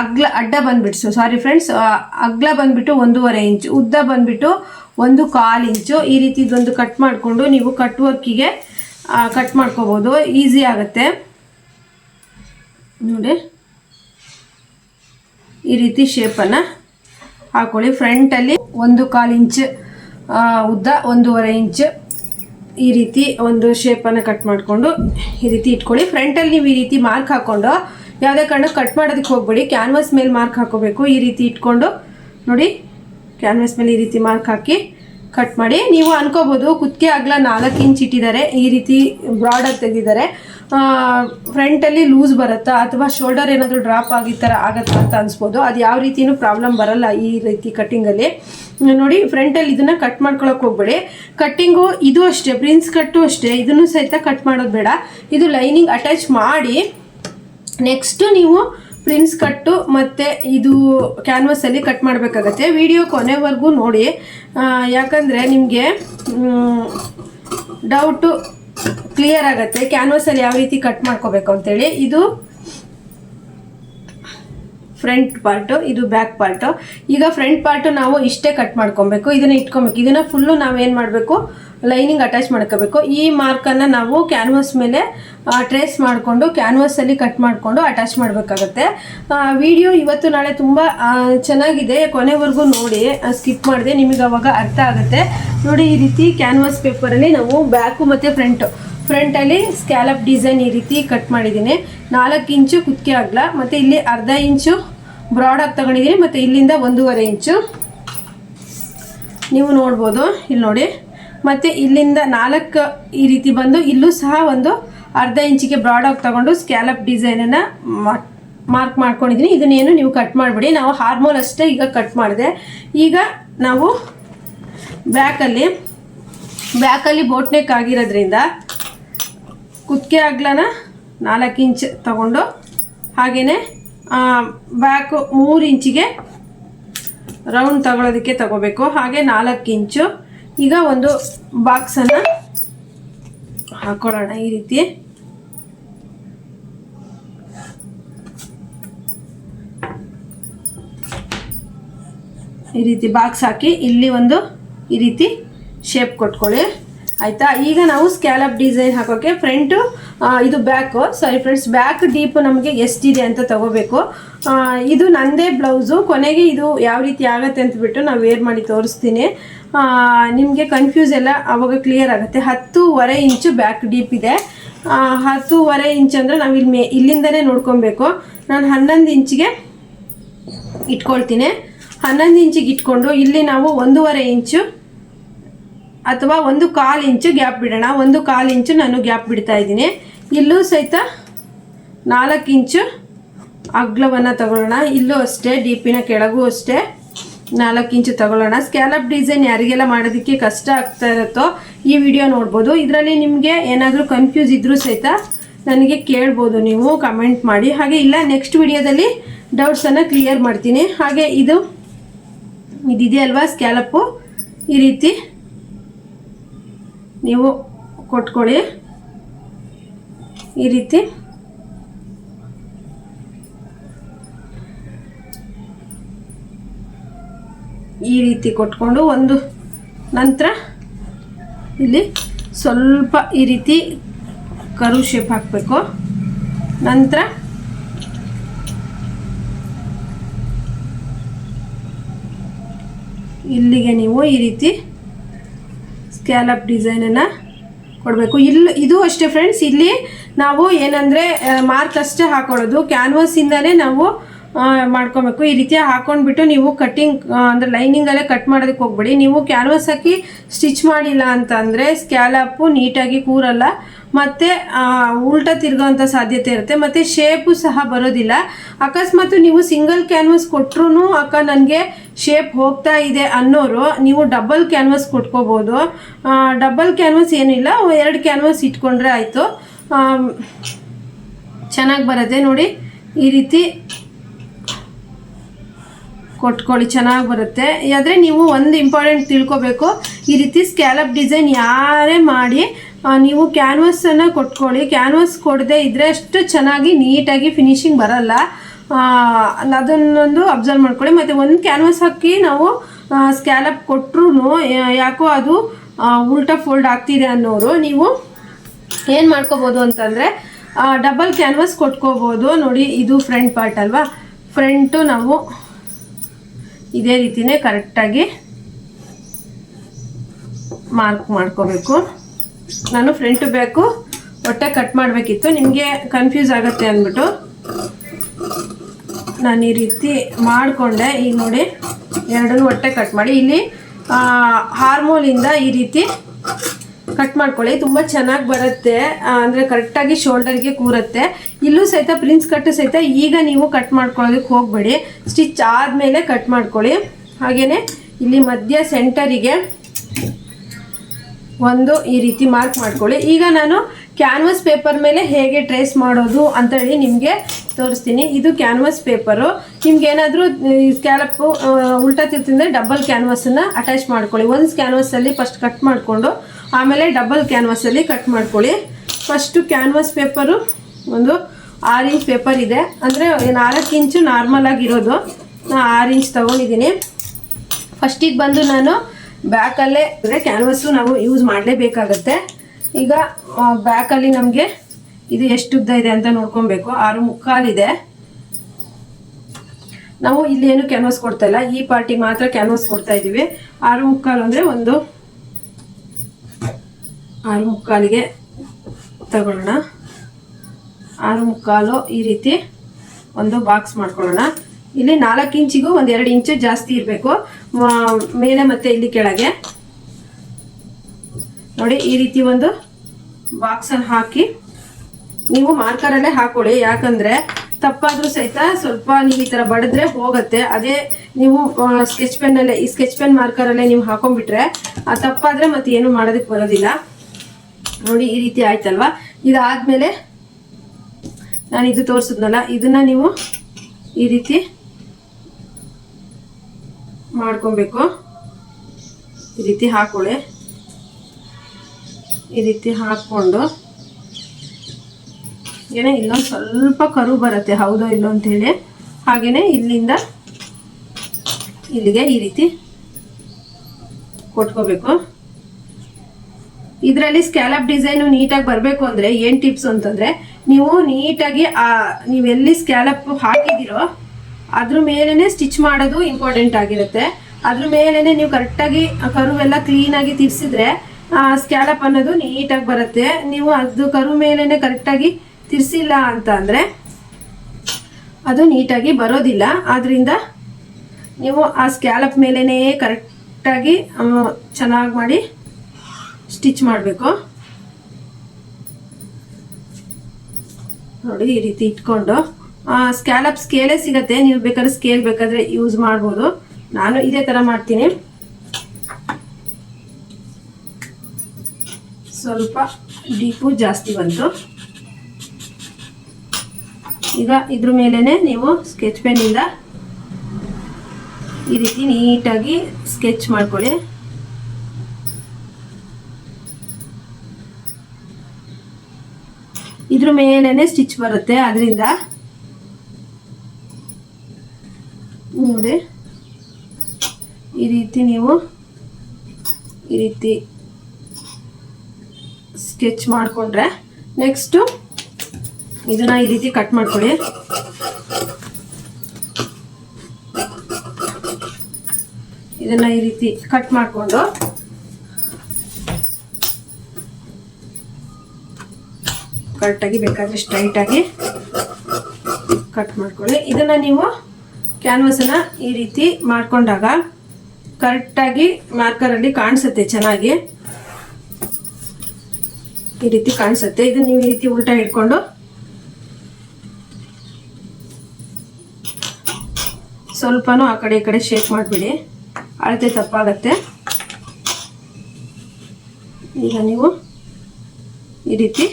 ಅಗ್ಲ, ಅಡ್ಡ ಬಂದುಬಿಟ್ಟು ಸಾರಿ ಫ್ರೆಂಡ್ಸ್ ಅಗ್ಲ ಬಂದುಬಿಟ್ಟು ಒಂದೂವರೆ ಇಂಚು, ಉದ್ದ ಬಂದುಬಿಟ್ಟು ಒಂದು ಕಾಲು ಇಂಚು. ಈ ರೀತಿ ಇದೊಂದು ಕಟ್ ಮಾಡಿಕೊಂಡು ನೀವು ಕಟ್ ವರ್ಕಿಗೆ ಕಟ್ ಮಾಡ್ಕೋಬೋದು. ಈಸಿ ಆಗುತ್ತೆ. ನೋಡಿ. ಈ ರೀತಿ ಶೇಪನ್ನು ಹಾಕೊಳ್ಳಿ. ಫ್ರಂಟಲ್ಲಿ ಒಂದು ಕಾಲು ಇಂಚ್ ಉದ್ದ ಒಂದೂವರೆ ಇಂಚ್ ಈ ರೀತಿ ಒಂದು ಶೇಪನ್ನು ಕಟ್ ಮಾಡಿಕೊಂಡು ಈ ರೀತಿ ಇಟ್ಕೊಳ್ಳಿ. ಫ್ರಂಟಲ್ಲಿ ನೀವು ಈ ರೀತಿ ಮಾರ್ಕ್ ಹಾಕ್ಕೊಂಡು ಯಾವುದೇ ಕಾರಣಕ್ಕೆ ಕಟ್ ಮಾಡೋದಕ್ಕೆ ಹೋಗ್ಬೇಡಿ. ಕ್ಯಾನ್ವಾಸ್ ಮೇಲೆ ಮಾರ್ಕ್ ಹಾಕೋಬೇಕು. ಈ ರೀತಿ ಇಟ್ಕೊಂಡು ನೋಡಿ ಕ್ಯಾನ್ವಾಸ್ ಮೇಲೆ ಈ ರೀತಿ ಮಾರ್ಕ್ ಹಾಕಿ ಕಟ್ ಮಾಡಿ. ನೀವು ಅನ್ಕೋಬೋದು, ಕುತ್ತಿಗೆ ಅಗಲ ನಾಲ್ಕು ಇಂಚ್ ಇಟ್ಟಿದ್ದಾರೆ. ಈ ರೀತಿ ಬ್ರಾಡಾಗಿ ತೆಗೆದಿದ್ದಾರೆ. ಫ್ರಂಟಲ್ಲಿ ಲೂಸ್ ಬರುತ್ತಾ? ಅಥವಾ ಶೋಲ್ಡರ್ ಏನಾದರೂ ಡ್ರಾಪ್ ಆಗಿ ಥರ ಆಗತ್ತಾ ಅಂತ ಅನ್ಸ್ಬೋದು. ಅದು ಯಾವ ರೀತಿಯೂ ಪ್ರಾಬ್ಲಮ್ ಬರಲ್ಲ ಈ ರೀತಿ ಕಟ್ಟಿಂಗಲ್ಲಿ ನೋಡಿ ಫ್ರಂಟಲ್ಲಿ ಇದನ್ನು ಕಟ್ ಮಾಡ್ಕೊಳಕ್ಕೆ ಹೋಗ್ಬೇಡಿ. ಕಟ್ಟಿಂಗು ಇದು ಅಷ್ಟೇ ಪ್ರಿನ್ಸ್ ಕಟ್ಟು ಅಷ್ಟೇ. ಇದನ್ನು ಸಹಿತ ಕಟ್ ಮಾಡೋದು ಬೇಡ. ಇದು ಲೈನಿಂಗ್ ಅಟ್ಯಾಚ್ ಮಾಡಿ ನೆಕ್ಸ್ಟು ನೀವು ಪ್ರಿನ್ಸ್ ಕಟ್ಟು ಮತ್ತು ಇದು ಕ್ಯಾನ್ವಸಲ್ಲಿ ಕಟ್ ಮಾಡಬೇಕಾಗತ್ತೆ. ವಿಡಿಯೋ ಕೊನೆವರೆಗೂ ನೋಡಿ. ಯಾಕಂದರೆ ನಿಮಗೆ ಡೌಟು ಕ್ಲಿಯರ್ ಆಗುತ್ತೆ. ಕ್ಯಾನ್ವಸಲ್ಲಿ ಯಾವ ರೀತಿ ಕಟ್ ಮಾಡ್ಕೋಬೇಕು ಅಂತೇಳಿ. ಇದು ಫ್ರಂಟ್ ಪಾರ್ಟು ಇದು ಬ್ಯಾಕ್ ಪಾರ್ಟು ಈಗ ಫ್ರಂಟ್ ಪಾರ್ಟು ನಾವು ಇಷ್ಟೇ ಕಟ್ ಮಾಡ್ಕೊಬೇಕು. ಇದನ್ನು ಇಟ್ಕೊಬೇಕು. ಇದನ್ನು ಫುಲ್ಲು ನಾವೇನು ಮಾಡಬೇಕು? ಲೈನಿಂಗ್ ಅಟ್ಯಾಚ್ ಮಾಡ್ಕೋಬೇಕು. ಈ ಮಾರ್ಕನ್ನು ನಾವು ಕ್ಯಾನ್ವಾಸ್ ಮೇಲೆ ಟ್ರೇಸ್ ಮಾಡಿಕೊಂಡು ಕ್ಯಾನ್ವಾಸಲ್ಲಿ ಕಟ್ ಮಾಡಿಕೊಂಡು ಅಟ್ಯಾಚ್ ಮಾಡಬೇಕಾಗತ್ತೆ. ವಿಡಿಯೋ ಇವತ್ತು ನಾಳೆ ತುಂಬ ಚೆನ್ನಾಗಿದೆ. ಕೊನೆವರೆಗೂ ನೋಡಿ ಸ್ಕಿಪ್ ಮಾಡಿದೆ. ನಿಮಗೆ ಅವಾಗ ಅರ್ಥ ಆಗುತ್ತೆ. ನೋಡಿ, ಈ ರೀತಿ ಕ್ಯಾನ್ವಾಸ್ ಪೇಪರಲ್ಲಿ ನಾವು ಬ್ಯಾಕು ಮತ್ತು ಫ್ರಂಟು ಫ್ರಂಟಲ್ಲಿ ಸ್ಕ್ಯಾಲಪ್ ಡಿಸೈನ್ ಈ ರೀತಿ ಕಟ್ ಮಾಡಿದ್ದೀನಿ. ನಾಲ್ಕು ಇಂಚು ಕುತ್ತಿಗೆ ಅಗಲ ಮತ್ತು ಇಲ್ಲಿ ಅರ್ಧ ಇಂಚು ಬ್ರಾಡಾಗಿ ತಗೊಂಡಿದ್ದೀನಿ, ಮತ್ತು ಇಲ್ಲಿಂದ ಒಂದೂವರೆ ಇಂಚು. ನೀವು ನೋಡ್ಬೋದು, ಇಲ್ಲಿ ನೋಡಿ. ಮತ್ತು ಇಲ್ಲಿಂದ ನಾಲ್ಕು ಈ ರೀತಿ ಬಂದು, ಇಲ್ಲೂ ಸಹ ಒಂದು ಅರ್ಧ ಇಂಚಿಗೆ ಬ್ರಾಡಾಗಿ ತಗೊಂಡು ಸ್ಕ್ಯಾಲಪ್ ಡಿಸೈನನ್ನು ಮಾರ್ಕ್ ಮಾಡ್ಕೊಂಡಿದ್ದೀನಿ. ಇದನ್ನೇನು ನೀವು ಕಟ್ ಮಾಡಿಬಿಡಿ. ನಾವು ಹಾರ್ಮೋಲ್ ಅಷ್ಟೇ ಈಗ ಕಟ್ ಮಾಡಿದೆ. ಈಗ ನಾವು ಬ್ಯಾಕಲ್ಲಿ ಬ್ಯಾಕಲ್ಲಿ ಬೋಟ್ ನೆಕ್ ಆಗಿರೋದ್ರಿಂದ ಕುತ್ತಿಗೆ ಅಗ್ಲನ ನಾಲ್ಕು ಇಂಚ್ ತಗೊಂಡು ಹಾಗೆಯೇ ಬ್ಯಾಕು ಮೂರು ಇಂಚಿಗೆ ರೌಂಡ್ ತಗೊಳ್ಳೋದಕ್ಕೆ ತಗೋಬೇಕು. ಹಾಗೆ ನಾಲ್ಕು ಇಂಚು. ಈಗ ಒಂದು ಬಾಕ್ಸನ್ನು ಹಾಕೊಳ್ಳೋಣ ಈ ರೀತಿ. ಈ ರೀತಿ ಬಾಕ್ಸ್ ಹಾಕಿ ಇಲ್ಲಿ ಒಂದು ಈ ರೀತಿ ಶೇಪ್ ಕೊಟ್ಕೊಳ್ಳಿ. ಆಯಿತಾ? ಈಗ ನಾವು ಸ್ಕ್ಯಾಲಪ್ ಡಿಸೈನ್ ಹಾಕೋಕ್ಕೆ ಫ್ರಂಟು ಇದು back sorry friends back deep ನಮಗೆ ಎಷ್ಟಿದೆ ಅಂತ ತಗೋಬೇಕು. ಇದು ನಂದೇ ಬ್ಲೌಸು ಕೊನೆಗೆ ಇದು ಯಾವ ರೀತಿ ಆಗುತ್ತೆ ಅಂತ ಬಿಟ್ಟು ನಾವು ವೇರ್ ಮಾಡಿ ತೋರಿಸ್ತೀನಿ. ನಿಮಗೆ ಕನ್ಫ್ಯೂಸ್ ಎಲ್ಲ ಅವಾಗ ಕ್ಲಿಯರ್ ಆಗುತ್ತೆ. ಹತ್ತೂವರೆ ಇಂಚು ಬ್ಯಾಕ್ ಡೀಪ್ ಇದೆ. ಹತ್ತೂವರೆ ಇಂಚ್ ಅಂದರೆ ನಾವು ಇಲ್ಲಿ ಮೇ ಇಲ್ಲಿಂದನೇ ನೋಡ್ಕೊಬೇಕು. ನಾನು ಹನ್ನೊಂದು ಇಂಚಿಗೆ ಇಟ್ಕೊಳ್ತೀನಿ. ಹನ್ನೊಂದು ಇಂಚಿಗೆ ಇಟ್ಕೊಂಡು ಇಲ್ಲಿ ನಾವು ಒಂದೂವರೆ ಇಂಚು ಅಥವಾ ಒಂದು ಕಾಲು ಇಂಚು ಗ್ಯಾಪ್ ಬಿಡೋಣ. ಒಂದು ಕಾಲು ಇಂಚು ನಾನು ಗ್ಯಾಪ್ ಬಿಡ್ತಾ ಇದ್ದೀನಿ. ಇಲ್ಲೂ ಸಹಿತ ನಾಲ್ಕು ಇಂಚು ಅಗ್ಲವನ್ನು ತಗೊಳ್ಳೋಣ. ಇಲ್ಲೂ ಅಷ್ಟೇ, ಡಿಪಿನ ಕೆಳಗೂ ಅಷ್ಟೇ ನಾಲ್ಕು ಇಂಚು ತಗೊಳ್ಳೋಣ. ಸ್ಕ್ಯಾಲಪ್ ಡಿಸೈನ್ ಯಾರಿಗೆಲ್ಲ ಮಾಡೋದಕ್ಕೆ ಕಷ್ಟ ಆಗ್ತಾ ಇರುತ್ತೋ ಈ ವಿಡಿಯೋ ನೋಡ್ಬೋದು. ಇದರಲ್ಲಿ ನಿಮಗೆ ಏನಾದರೂ ಕನ್ಫ್ಯೂಸ್ ಇದ್ದರೂ ಸಹಿತ ನನಗೆ ಕೇಳ್ಬೋದು ನೀವು ಕಮೆಂಟ್ ಮಾಡಿ. ಹಾಗೆ ಇಲ್ಲ ನೆಕ್ಸ್ಟ್ ವಿಡಿಯೋದಲ್ಲಿ ಡೌಟ್ಸನ್ನು ಕ್ಲಿಯರ್ ಮಾಡ್ತೀನಿ. ಹಾಗೆ ಇದು, ಇದಿದೆಯಲ್ವಾ ಸ್ಕ್ಯಾಲಪ್ಪು ಈ ರೀತಿ ನೀವು ಕೊಟ್ಕೊಳ್ಳಿ ಈ ರೀತಿ. ಈ ರೀತಿ ಕೊಟ್ಕೊಂಡು ಒಂದು ನಂತರ ಇಲ್ಲಿ ಸ್ವಲ್ಪ ಈ ರೀತಿ ಕರು ಶೇಪ್ ಹಾಕಬೇಕು. ನಂತರ ಇಲ್ಲಿಗೆ ನೀವು ಈ ರೀತಿ ಸ್ಕ್ಯಾಲಪ್ ಡಿಸೈನನ್ನು ಕೊಡಬೇಕು. ಇಲ್ಲಿ ಇದು ಅಷ್ಟೇ ಫ್ರೆಂಡ್ಸ್ ಇಲ್ಲಿ ನಾವು ಏನಂದರೆ ಮಾರ್ಕ್ ಅಷ್ಟೇ ಹಾಕೊಳ್ಳೋದು. ಕ್ಯಾನ್ವಾಸಿಂದನೇ ನಾವು ಮಾಡ್ಕೊಬೇಕು. ಈ ರೀತಿ ಹಾಕೊಂಡ್ಬಿಟ್ಟು ನೀವು ಕಟ್ಟಿಂಗ್ ಅಂದರೆ ಲೈನಿಂಗಲ್ಲೇ ಕಟ್ ಮಾಡೋದಕ್ಕೆ ಹೋಗ್ಬೇಡಿ. ನೀವು ಕ್ಯಾನ್ವಸ್ ಹಾಕಿ ಸ್ಟಿಚ್ ಮಾಡಿಲ್ಲ ಅಂತಂದರೆ ಸ್ಕ್ಯಾಲಪ್ಪು ನೀಟಾಗಿ ಕೂರಲ್ಲ. ಮತ್ತು ಉಲ್ಟಾ ತಿರ್ಗೋಂಥ ಸಾಧ್ಯತೆ ಇರುತ್ತೆ. ಮತ್ತು ಶೇಪು ಸಹ ಬರೋದಿಲ್ಲ. ಅಕಸ್ಮಾತ್ ನೀವು ಸಿಂಗಲ್ ಕ್ಯಾನ್ವಸ್ ಕೊಟ್ರು ಅಕ್ಕ ನನಗೆ ಶೇಪ್ ಹೋಗ್ತಾ ಇದೆ ಅನ್ನೋರು ನೀವು ಡಬಲ್ ಕ್ಯಾನ್ವಸ್ ಕೊಟ್ಕೋಬೋದು. ಡಬಲ್ ಕ್ಯಾನ್ವಸ್ ಏನಿಲ್ಲ, ಎರಡು ಕ್ಯಾನ್ವಸ್ ಇಟ್ಕೊಂಡ್ರೆ ಆಯಿತು. ಚೆನ್ನಾಗಿ ಬರುತ್ತೆ ನೋಡಿ. ಈ ರೀತಿ ಕೊಟ್ಕೊಳ್ಳಿ, ಚೆನ್ನಾಗಿ ಬರುತ್ತೆ. ಆದರೆ ನೀವು ಒಂದು ಇಂಪಾರ್ಟೆಂಟ್ ತಿಳ್ಕೊಬೇಕು. ಈ ರೀತಿ ಸ್ಕ್ಯಾಲಪ್ ಡಿಸೈನ್ ಯಾರೇ ಮಾಡಿ ನೀವು ಕ್ಯಾನ್ವಸನ್ನು ಕೊಟ್ಕೊಳ್ಳಿ. ಕ್ಯಾನ್ವಸ್ ಕೊಡದೆ ಇದ್ರೆ ಅಷ್ಟು ಚೆನ್ನಾಗಿ ನೀಟಾಗಿ ಫಿನಿಶಿಂಗ್ ಬರಲ್ಲ. ಅದನ್ನೊಂದು ಅಬ್ಸರ್ವ್ ಮಾಡ್ಕೊಳ್ಳಿ. ಮತ್ತು ಒಂದು ಕ್ಯಾನ್ವಸ್ ಹಾಕಿ ನಾವು ಸ್ಕ್ಯಾಲಪ್ ಕೊಟ್ಟರು ಯಾಕೋ ಅದು ಉಲ್ಟಾ ಫೋಲ್ಡ್ ಆಗ್ತಿದೆ ಅನ್ನೋರು, ನೀವು ಏನು ಮಾಡ್ಕೋಬೋದು ಅಂತಂದರೆ ಡಬಲ್ ಕ್ಯಾನ್ವಾಸ್ ಕೊಟ್ಕೋಬೋದು. ನೋಡಿ, ಇದು ಫ್ರಂಟ್ ಪಾರ್ಟ್ ಅಲ್ವಾ? ಫ್ರಂಟು ನಾವು ಇದೇ ರೀತಿನೇ ಕರೆಕ್ಟಾಗಿ ಮಾರ್ಕ್ ಮಾಡ್ಕೋಬೇಕು. ನಾನು ಫ್ರಂಟ್ ಬೇಕು ಹೊಟ್ಟೆ ಕಟ್ ಮಾಡಬೇಕಿತ್ತು. ನಿಮಗೆ ಕನ್ಫ್ಯೂಸ್ ಆಗುತ್ತೆ ಅಂದ್ಬಿಟ್ಟು ನಾನು ಈ ರೀತಿ ಮಾಡಿಕೊಂಡೆ. ಈಗ ನೋಡಿ, ಎರಡನ್ನೂ ಹೊಟ್ಟೆ ಕಟ್ ಮಾಡಿ. ಇಲ್ಲಿ ಹಾರ್ಮೋಲಿಂದ ಈ ರೀತಿ ಕಟ್ ಮಾಡ್ಕೊಳ್ಳಿ. ತುಂಬ ಚೆನ್ನಾಗಿ ಬರುತ್ತೆ. ಅಂದರೆ ಕರೆಕ್ಟಾಗಿ ಶೋಲ್ಡರ್ಗೆ ಕೂರುತ್ತೆ. ಇಲ್ಲೂ ಸಹಿತ ಪ್ರಿನ್ಸ್ ಕಟ್ ಸಹಿತ ಈಗ ನೀವು ಕಟ್ ಮಾಡ್ಕೊಳ್ಳೋದಕ್ಕೆ ಹೋಗಬೇಡಿ. ಸ್ಟಿಚ್ ಆದಮೇಲೆ ಕಟ್ ಮಾಡ್ಕೊಳ್ಳಿ. ಹಾಗೆಯೇ ಇಲ್ಲಿ ಮಧ್ಯ ಸೆಂಟರಿಗೆ ಒಂದು ಈ ರೀತಿ ಮಾರ್ಕ್ ಮಾಡ್ಕೊಳ್ಳಿ. ಈಗ ನಾನು ಕ್ಯಾನ್ವಸ್ ಪೇಪರ್ ಮೇಲೆ ಹೇಗೆ ಟ್ರೇಸ್ ಮಾಡೋದು ಅಂತ ಹೇಳಿ ನಿಮಗೆ ತೋರಿಸ್ತೀನಿ. ಇದು ಕ್ಯಾನ್ವಸ್ ಪೇಪರು ನಿಮ್ಗೆ ಏನಾದರೂ ಸ್ಕ್ಯಾಲಪ್ಪು ಉಲ್ಟಾ ತಿರ್ತಿಂದರೆ ಡಬಲ್ ಕ್ಯಾನ್ವಸನ್ನು ಅಟ್ಯಾಚ್ ಮಾಡ್ಕೊಳ್ಳಿ. ಒಂದು ಕ್ಯಾನ್ವಸಲ್ಲಿ ಫಸ್ಟ್ ಕಟ್ ಮಾಡಿಕೊಂಡು ಆಮೇಲೆ ಡಬಲ್ ಕ್ಯಾನ್ವಾಸಲ್ಲಿ ಕಟ್ ಮಾಡ್ಕೊಳ್ಳಿ. ಫಸ್ಟು ಕ್ಯಾನ್ವಾಸ್ ಪೇಪರು ಒಂದು ಆರು ಇಂಚ್ ಪೇಪರ್ ಇದೆ. ಅಂದರೆ ನಾಲ್ಕು ಇಂಚು ನಾರ್ಮಲ್ ಆಗಿರೋದು. ನಾನು ಆರು ಇಂಚ್ ತೊಗೊಂಡಿದ್ದೀನಿ. ಫಸ್ಟಿಗೆ ಬಂದು ನಾನು ಬ್ಯಾಕಲ್ಲೇ ಅಂದರೆ ಕ್ಯಾನ್ವಸ್ಸು ನಾವು ಯೂಸ್ ಮಾಡಲೇಬೇಕಾಗತ್ತೆ. ಈಗ ಬ್ಯಾಕಲ್ಲಿ ನಮಗೆ ಇದು ಎಷ್ಟು ಉದ್ದ ಇದೆ ಅಂತ ನೋಡ್ಕೊಬೇಕು. ಆರು ಮುಕ್ಕಾಲಿದೆ ನಾವು ಇಲ್ಲೇನು ಕ್ಯಾನ್ವಸ್ ಕೊಡ್ತಾ ಇಲ್ಲ. ಈ ಪಾರ್ಟಿ ಮಾತ್ರ ಕ್ಯಾನ್ವಸ್ ಕೊಡ್ತಾ ಇದ್ದೀವಿ ಆರು ಮುಕ್ಕಾಲು ಅಂದರೆ ಒಂದು ಆರು ಮುಕ್ಕಾಲಿಗೆ ತಗೊಳ್ಳೋಣ. ಆರು ಮುಕ್ಕಾಲು ಈ ರೀತಿ ಒಂದು ಬಾಕ್ಸ್ ಮಾಡ್ಕೊಳ್ಳೋಣ. ಇಲ್ಲಿ ನಾಲ್ಕು ಇಂಚಿಗೂ ಒಂದು ಎರಡು ಇಂಚು ಜಾಸ್ತಿ ಇರಬೇಕು. ಮೇಲೆ ಮತ್ತೆ ಇಲ್ಲಿ ಕೆಳಗೆ. ನೋಡಿ, ಈ ರೀತಿ ಒಂದು ಬಾಕ್ಸಲ್ಲಿ ಹಾಕಿ. ನೀವು ಮಾರ್ಕರಲ್ಲೇ ಹಾಕೊಳ್ಳಿ ಯಾಕಂದರೆ ತಪ್ಪಾದರೂ ಸಹಿತ ಸ್ವಲ್ಪ ನೀವು ಈ ಥರ ಬಡಿದ್ರೆ ಹೋಗುತ್ತೆ. ಅದೇ ನೀವು ಸ್ಕೆಚ್ ಪೆನ್ನಲ್ಲೇ ಈ ಸ್ಕೆಚ್ ಪೆನ್ ಮಾರ್ಕರಲ್ಲೇ ನೀವು ಹಾಕೊಂಡ್ಬಿಟ್ರೆ ಆ ತಪ್ಪಾದ್ರೆ ಮತ್ತೆ ಏನು ಮಾಡೋದಕ್ಕೆ ಬರೋದಿಲ್ಲ. ನೋಡಿ ಈ ರೀತಿ ಆಯ್ತಲ್ವಾ? ಇದಾದ್ಮೇಲೆ ನಾನು ಇದು ತೋರಿಸಿದ್ನಲ್ಲ, ಇದನ್ನ ನೀವು ಈ ರೀತಿ ಮಾಡ್ಕೊಬೇಕು. ಈ ರೀತಿ ಹಾಕೊಳ್ಳಿ. ಈ ರೀತಿ ಹಾಕ್ಕೊಂಡು. ಏನೋ ಇಲ್ಲೊಂದು ಸ್ವಲ್ಪ ಕರು ಬರುತ್ತೆ, ಹೌದೋ ಇಲ್ಲೋ ಅಂತೇಳಿ ಹಾಗೇನೆ ಇಲ್ಲಿಂದ ಇಲ್ಲಿಗೆ ಈ ರೀತಿ ಕೊಟ್ಕೋಬೇಕು. ಇದರಲ್ಲಿ ಸ್ಕ್ಯಾಲಪ್ ಡಿಸೈನು ನೀಟಾಗಿ ಬರಬೇಕು ಅಂದರೆ ಏನು ಟಿಪ್ಸ್ ಅಂತಂದರೆ, ನೀವು ನೀಟಾಗಿ ಆ ನೀವೆಲ್ಲಿ ಸ್ಕ್ಯಾಲಪ್ ಹಾಕಿದ್ದೀರೋ ಅದ್ರ ಮೇಲೇ ಸ್ಟಿಚ್ ಮಾಡೋದು ಇಂಪಾರ್ಟೆಂಟ್ ಆಗಿರುತ್ತೆ. ಅದ್ರ ಮೇಲೇ ನೀವು ಕರೆಕ್ಟಾಗಿ ಕರುವೆಲ್ಲ ಕ್ಲೀನಾಗಿ ತಿರ್ಸಿದ್ರೆ ಸ್ಕ್ಯಾಲಪ್ ಅನ್ನೋದು ನೀಟಾಗಿ ಬರುತ್ತೆ. ನೀವು ಅದು ಕರು ಮೇಲೇ ಕರೆಕ್ಟಾಗಿ ತಿರ್ಸಿಲ್ಲ ಅಂತ ಅಂದರೆ ಅದು ನೀಟಾಗಿ ಬರೋದಿಲ್ಲ. ಆದ್ದರಿಂದ ನೀವು ಆ ಸ್ಕ್ಯಾಲಪ್ ಮೇಲೇ ಕರೆಕ್ಟಾಗಿ ಚೆನ್ನಾಗಿ ಮಾಡಿ ಸ್ಟಿಚ್ ಮಾಡಬೇಕು. ನೋಡಿ, ಈ ರೀತಿ ಇಟ್ಕೊಂಡು. ಸ್ಕ್ಯಾಲಪ್ ಸ್ಕೇಲೇ ಸಿಗತ್ತೆ. ನೀವು ಬೇಕಾದ್ರೆ ಸ್ಕೇಲ್ ಬೇಕಾದ್ರೆ ಯೂಸ್ ಮಾಡ್ಬೋದು. ನಾನು ಇದೇ ಥರ ಮಾಡ್ತೀನಿ. ಸ್ವಲ್ಪ ಡೀಪು ಜಾಸ್ತಿ ಬಂತು. ಈಗ ಇದ್ರ ಮೇಲೇ ನೀವು ಸ್ಕೆಚ್ ಪೆನ್ನಿಂದ ಈ ರೀತಿ ನೀಟಾಗಿ ಸ್ಕೆಚ್ ಮಾಡ್ಕೊಳ್ಳಿ. ಇದ್ರ ಮೇಲೇನೆ ಸ್ಟಿಚ್ ಬರುತ್ತೆ. ಅದರಿಂದ ನೋಡಿ, ಈ ರೀತಿ ನೀವು ಈ ರೀತಿ ಸ್ಕೆಚ್ ಮಾಡಿಕೊಂಡ್ರೆ ನೆಕ್ಸ್ಟು ಇದನ್ನ ಈ ರೀತಿ ಕಟ್ ಮಾಡ್ಕೊಳ್ಳಿ ಇದನ್ನ ಈ ರೀತಿ ಕಟ್ ಮಾಡಿಕೊಂಡು ಕರೆಕ್ಟಾಗಿ ಬೇಕಾದ್ರೆ ಸ್ಟ್ರೈಟಾಗಿ ಕಟ್ ಮಾಡ್ಕೊಳ್ಳಿ. ಇದನ್ನು ನೀವು ಕ್ಯಾನ್ವಸನ್ನು ಈ ರೀತಿ ಮಾಡ್ಕೊಂಡಾಗ ಕರೆಕ್ಟಾಗಿ ಮಾರ್ಕರಲ್ಲಿ ಕಾಣಿಸುತ್ತೆ ಚೆನ್ನಾಗಿ. ಈ ರೀತಿ ಕಾಣಿಸುತ್ತೆ. ಇದನ್ನು ನೀವು ಈ ರೀತಿ ಉಲ್ಟಾ ಇಟ್ಕೊಂಡು ಸ್ವಲ್ಪನೂ ಆ ಕಡೆ ಈ ಕಡೆ ಶೇಕ್ ಮಾಡಿಬಿಡಿ. ಅಳತೆ ತಪ್ಪಾಗತ್ತೆ. ಈಗ ನೀವು ಈ ರೀತಿ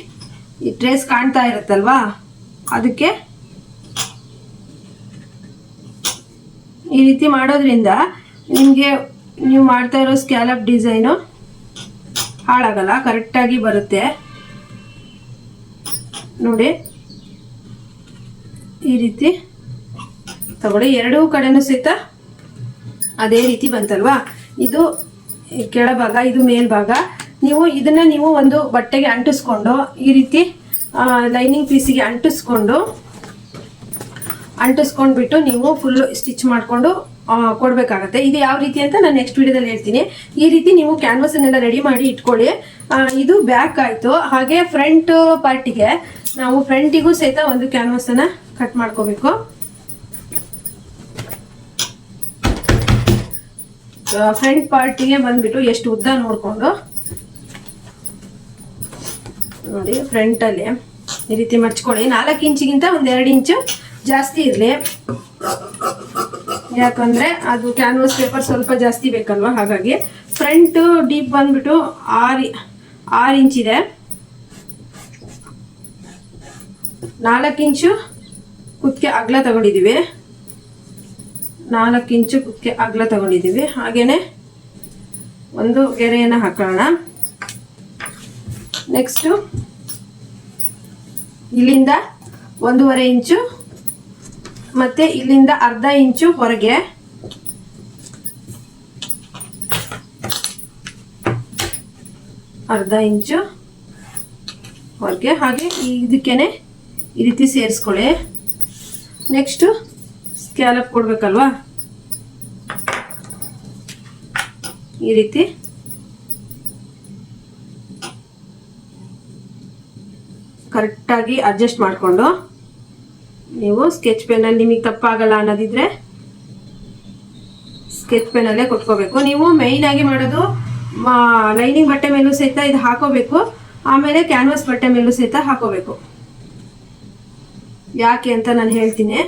ಈ ಟ್ರೇಸ್ ಕಾಣ್ತಾ ಇರುತ್ತಲ್ವಾ? ಅದಕ್ಕೆ ಈ ರೀತಿ ಮಾಡೋದ್ರಿಂದ ನಿಮಗೆ ನೀವು ಮಾಡ್ತಾ ಇರೋ ಸ್ಕ್ಯಾಲಪ್ ಡಿಸೈನು ಹಾಳಾಗಲ್ಲ ಕರೆಕ್ಟಾಗಿ ಬರುತ್ತೆ. ನೋಡಿ, ಈ ರೀತಿ ತಗೊಳ್ಳಿ. ಎರಡೂ ಕಡೆನೂ ಸಹಿತ ಅದೇ ರೀತಿ ಬಂತಲ್ವಾ? ಇದು ಕೆಳಭಾಗ, ಇದು ಮೇಲ್ಭಾಗ. ನೀವು ಇದನ್ನ ನೀವು ಒಂದು ಬಟ್ಟೆಗೆ ಅಂಟಿಸ್ಕೊಂಡು ಈ ರೀತಿ ಲೈನಿಂಗ್ ಪೀಸಿಗೆ ಅಂಟಿಸ್ಕೊಂಡು, ಅಂಟಿಸ್ಕೊಂಡ್ಬಿಟ್ಟು ನೀವು ಫುಲ್ಲು ಸ್ಟಿಚ್ ಮಾಡಿಕೊಂಡು ಕೊಡಬೇಕಾಗತ್ತೆ. ಇದು ಯಾವ ರೀತಿ ಅಂತ ನಾನು ನೆಕ್ಸ್ಟ್ ವಿಡಿಯೋದಲ್ಲಿ ಹೇಳ್ತೀನಿ. ಈ ರೀತಿ ನೀವು ಕ್ಯಾನ್ವಸನ್ನೆಲ್ಲ ರೆಡಿ ಮಾಡಿ ಇಟ್ಕೊಳ್ಳಿ. ಇದು ಬ್ಯಾಕ್ ಆಯಿತು. ಹಾಗೆ ಫ್ರಂಟ್ ಪಾರ್ಟಿಗೆ ನಾವು ಫ್ರಂಟಿಗೂ ಸಹಿತ ಒಂದು ಕ್ಯಾನ್ವಸನ್ನು ಕಟ್ ಮಾಡ್ಕೋಬೇಕು. ಫ್ರಂಟ್ ಪಾರ್ಟಿಗೆ ಬಂದ್ಬಿಟ್ಟು ಎಷ್ಟು ಉದ್ದ ನೋಡಿಕೊಂಡು ನೋಡಿ ಫ್ರಂಟಲ್ಲಿ ಈ ರೀತಿ ಮಡ್ಚ್ಕೊಳ್ಳಿ ನಾಲ್ಕು ಇಂಚಿಗಿಂತ ಒಂದು ಎರಡು ಇಂಚು ಜಾಸ್ತಿ ಇರಲಿ. ಯಾಕಂದ್ರೆ ಅದು ಕ್ಯಾನ್ವಾಸ್ ಪೇಪರ್ ಸ್ವಲ್ಪ ಜಾಸ್ತಿ ಬೇಕಲ್ವಾ? ಹಾಗಾಗಿ ಫ್ರಂಟ್ ಡೀಪ್ ಬಂದ್ಬಿಟ್ಟು ಆರು ಆರು ಇಂಚ್ ಇದೆ ನಾಲ್ಕು ಇಂಚು ಕುತ್ತಿಗೆ ಅಗಲ ತಗೊಂಡಿದ್ದೀವಿ. ನಾಲ್ಕು ಇಂಚು ಕುತ್ತಿಗೆ ಅಗಲ ತಗೊಂಡಿದ್ದೀವಿ. ಹಾಗೇನೆ ಒಂದು ಗೆರೆಯನ್ನು ಹಾಕೋಣ. ನೆಕ್ಸ್ಟು ಇಲ್ಲಿಂದ ಒಂದೂವರೆ ಇಂಚು ಮತ್ತೆ ಇಲ್ಲಿಂದ ಅರ್ಧ ಇಂಚು ಹೊರಗೆ. ಅರ್ಧ ಇಂಚು ಹೊರಗೆ. ಹಾಗೆ ಇದಕ್ಕೇನೆ ಈ ರೀತಿ ಸೇರಿಸ್ಕೊಳ್ಳಿ. Next scallop ಕೊಡಬೇಕಲ್ವಾ? ಈ ರೀತಿ. ಕರೆಕ್ಟಾಗಿ ಅಡ್ಜಸ್ಟ್ ಮಾಡಿಕೊಂಡು ನೀವು ಸ್ಕೆಚ್ ಪೆನ್ನಲ್ಲಿ ನಿಮಗೆ ತಪ್ಪಾಗಲ್ಲ ಅನ್ನೋದಿದ್ರೆ ಸ್ಕೆಚ್ ಪೆನ್ನಲ್ಲೇ ಕೊಟ್ಕೋಬೇಕು. ನೀವು ಮೇಯ್ನಾಗಿ ಮಾಡೋದು ಲೈನಿಂಗ್ ಬಟ್ಟೆ ಮೇಲೂ ಸಹಿತ ಇದು ಹಾಕೋಬೇಕು. ಆಮೇಲೆ ಕ್ಯಾನ್ವಾಸ್ ಬಟ್ಟೆ ಮೇಲೂ ಸಹಿತ ಹಾಕೋಬೇಕು. ಯಾಕೆ ಅಂತ ನಾನು ಹೇಳ್ತೀನಿ.